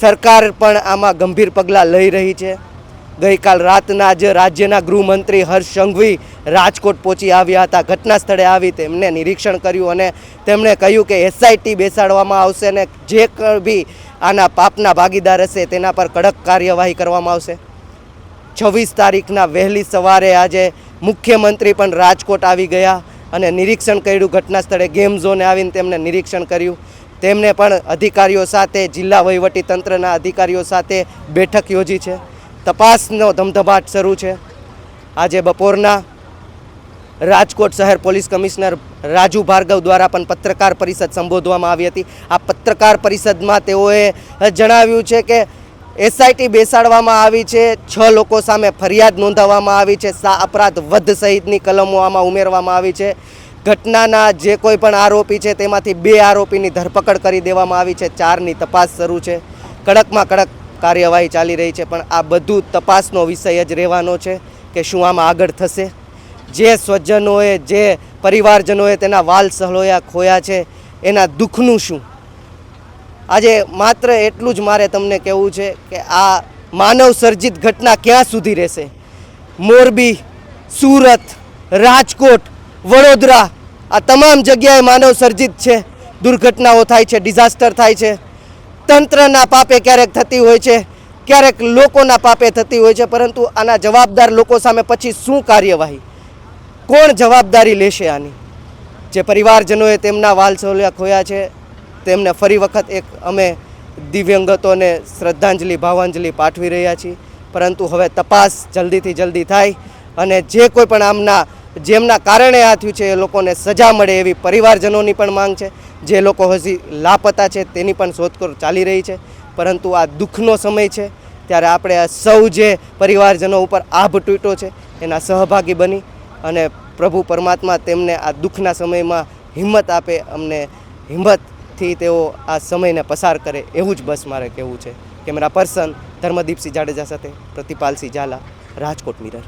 સરકાર પણ આમાં ગંભીર પગલાં લઈ રહી છે. ગઈકાલ રાતના જ રાજ્યના ગૃહમંત્રી હર્ષ સંઘવી રાજકોટ પહોંચી આવ્યા હતા. ઘટના સ્થળે આવી તેમને નિરીક્ષણ કર્યું અને તેમણે કહ્યું કે એસઆઈટી બેસાડવામાં આવશે અને જે બી આના પાપના ભાગીદાર હશે તેના પર કડક કાર્યવાહી કરવામાં આવશે. છવ્વીસ તારીખના વહેલી સવારે આજે મુખ્યમંત્રી પણ રાજકોટ આવી ગયા. અને નિરીક્ષણ કર્યું ઘટના સ્થળે ગેમ ઝોને આવીને તેમને નિરીક્ષણ કર્યું. તેમને પણ અધિકારીઓ સાથે, જિલ્લા વહીવટી તંત્રના અધિકારીઓ સાથે બેઠક યોજી છે. તપાસનો ધમધમાટ શરૂ છે. આજે બપોરના રાજકોટ શહેર પોલીસ કમિશનર રાજુ ભાર્ગવ દ્વારા પણ પત્રકાર પરિષદ સંબોધવામાં આવી હતી. આ પત્રકાર પરિષદમાં તેઓએ જણાવ્યું છે કે એસઆઈટી બેસાડવામાં આવી છે. છ લોકો સામે ફરિયાદ નોંધાવવામાં આવી છે. સા અપરાધ વધ સહિતની કલમો આમાં ઉમેરવામાં આવી છે. ઘટનાના જે કોઈ પણ આરોપી છે તેમાંથી બે આરોપીની ધરપકડ કરી દેવામાં આવી છે. ચારની તપાસ શરૂ છે. કડકમાં કડક કાર્યવાહી ચાલી રહી છે, પણ આ બધું તપાસનો વિષય જ રહેવાનો છે કે શું આમાં આગળ થશે. જે સ્વજનોએ, જે પરિવારજનોએ તેના વાલ સહલોયા ખોયા છે, એના દુઃખનું શું? આજે માત્ર એટલું જ મારે તમને કહેવું છે કે આ માનવ સર્જિત ઘટના ક્યાં સુધી રહેશે? મોરબી, સુરત, રાજકોટ, વડોદરા, આ તમામ જગ્યાએ માનવ સર્જિત છે, દુર્ઘટનાઓ થાય છે, ડિઝાસ્ટર થાય છે. તંત્રના પાપે ક્યારેક થતી હોય છે, ક્યારેક લોકોના પાપે થતી હોય છે, પરંતુ આના જવાબદાર લોકો સામે પછી શું કાર્યવાહી? કોણ જવાબદારી લેશે આની? જે પરિવારજનોએ તેમના વાલ સહોલિયા ખોયા છે તેમને ફરી વખત એક અમે દિવ્યંગતોને શ્રદ્ધાંજલિ, ભાવાંજલિ પાઠવી રહ્યા છીએ. પરંતુ હવે તપાસ જલ્દીથી જલ્દી થાય અને જે કોઈ પણ આમના, જેમના કારણે આ થયું છે એ લોકોને સજા મળે એવી પરિવારજનોની પણ માંગ છે. જે લોકો હજી લાપતા છે તેની પણ શોધખોળ ચાલી રહી છે. પરંતુ આ દુઃખનો સમય છે. ત્યારે આપણે આ સૌ જે પરિવારજનો ઉપર આભ તૂટ્યો છે એના સહભાગી બની અને પ્રભુ પરમાત્મા તેમને આ દુઃખના સમયમાં હિંમત આપે, અમને હિંમતથી તેઓ આ સમયને પસાર કરે એવું જ બસ મારે કહેવું છે. કેમેરા પર્સન ધર્મદીપસિંહ જાડેજા સાથે પ્રતિપાલસિંહ ઝાલા, રાજકોટ મિરર.